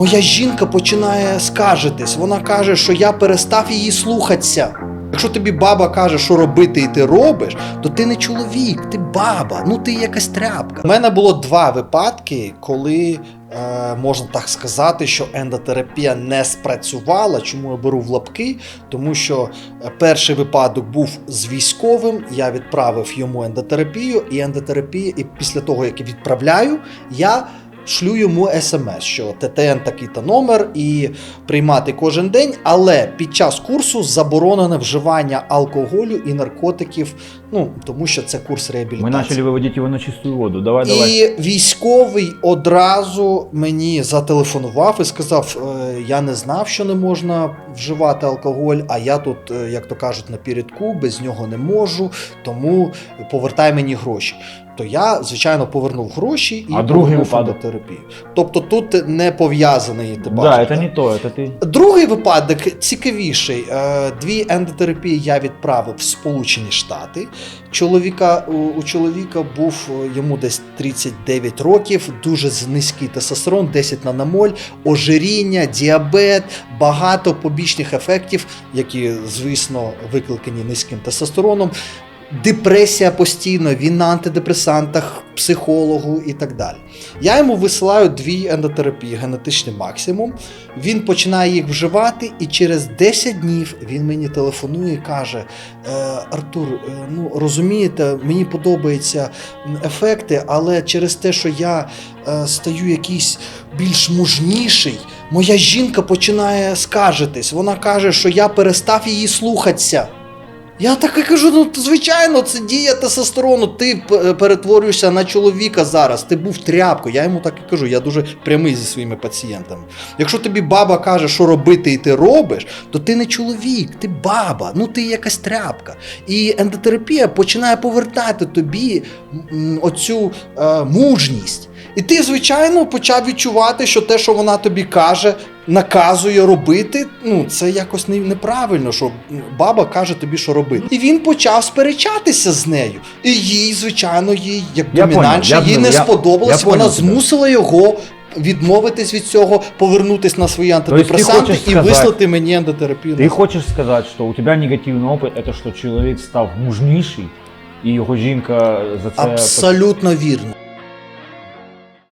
Моя жінка починає скаржитись. Вона каже, що я перестав її слухатися. Якщо тобі баба каже, що робити, і ти робиш, то ти не чоловік, ти баба, ну ти якась тряпка. У мене було два випадки, коли е, можна так сказати, що ендотерапія не спрацювала. Чому я беру в лапки? Тому що е, перший випадок був з військовим. Я відправив йому ендотерапію, і ендотерапія, і після того, як я відправляю, я. Шлю йому смс, що ТТН такий-то номер і приймати кожен день, але під час курсу заборонене вживання алкоголю і наркотиків, ну тому що це курс Мы реабілітації. начали выводить его на чистую воду. Давай, давай. І військовий одразу мені зателефонував і сказав: «Е, я не знав, що не можна вживати алкоголь, а я тут, е, як то кажуть, на передку, без нього не можу, тому повертай мені гроші. То я, звичайно, повернув гроші і А другий повернув випадок? ендотерапію. Тобто тут не пов'язаний ти Да, бачиш, это не то, это ты. Другий випадок цікавіший. Е, Дві ендотерапії я відправив в Сполучені Штати. Чоловіка у, чоловіка був е, йому десь 39 років, дуже низький тестостерон, 10 наномоль, ожиріння, діабет, багато побічних ефектів, які, звісно, викликані низьким тестостероном. Депресія постійно, він на антидепресантах, психологу і так далі. Я йому висилаю дві ендотерапії, генетичний максимум. Він починає їх вживати, і через 10 днів він мені телефонує і каже: «Е, Артур, е, ну розумієте, мені подобаються ефекти, але через те, що я е, стаю якийсь більш мужніший, моя жінка починає скаржитись. Вона каже, що я перестав її слухатися. Я так і кажу: ну звичайно, це дія тестостерону. Ти перетворюєшся на чоловіка зараз. Ти був тряпкою. Я йому так і кажу. Я дуже прямий зі своїми пацієнтами. Якщо тобі баба каже, що робити, і ти робиш, то ти не чоловік, ти баба, ну ти якась тряпка. І ендотерапія починає повертати тобі оцю е, мужність. І ти, звичайно, почав відчувати, що те, що вона тобі каже, наказує робити, ну це якось не- неправильно, що баба каже тобі, що робити. І він почав сперечатися з нею. І їй, звичайно, їй як Я домінантша, понял, я- їй не я- сподобалось, я вона понял тебе. змусила його. Відмовитись від цього, повернутись на свої антидепресанти хочеш і сказати- вислати мені ендотерапію. Ты хочешь сказать, что у тебя негативный опыт, это что человек став мужніший, і його жінка за це... Абсолютно вірно.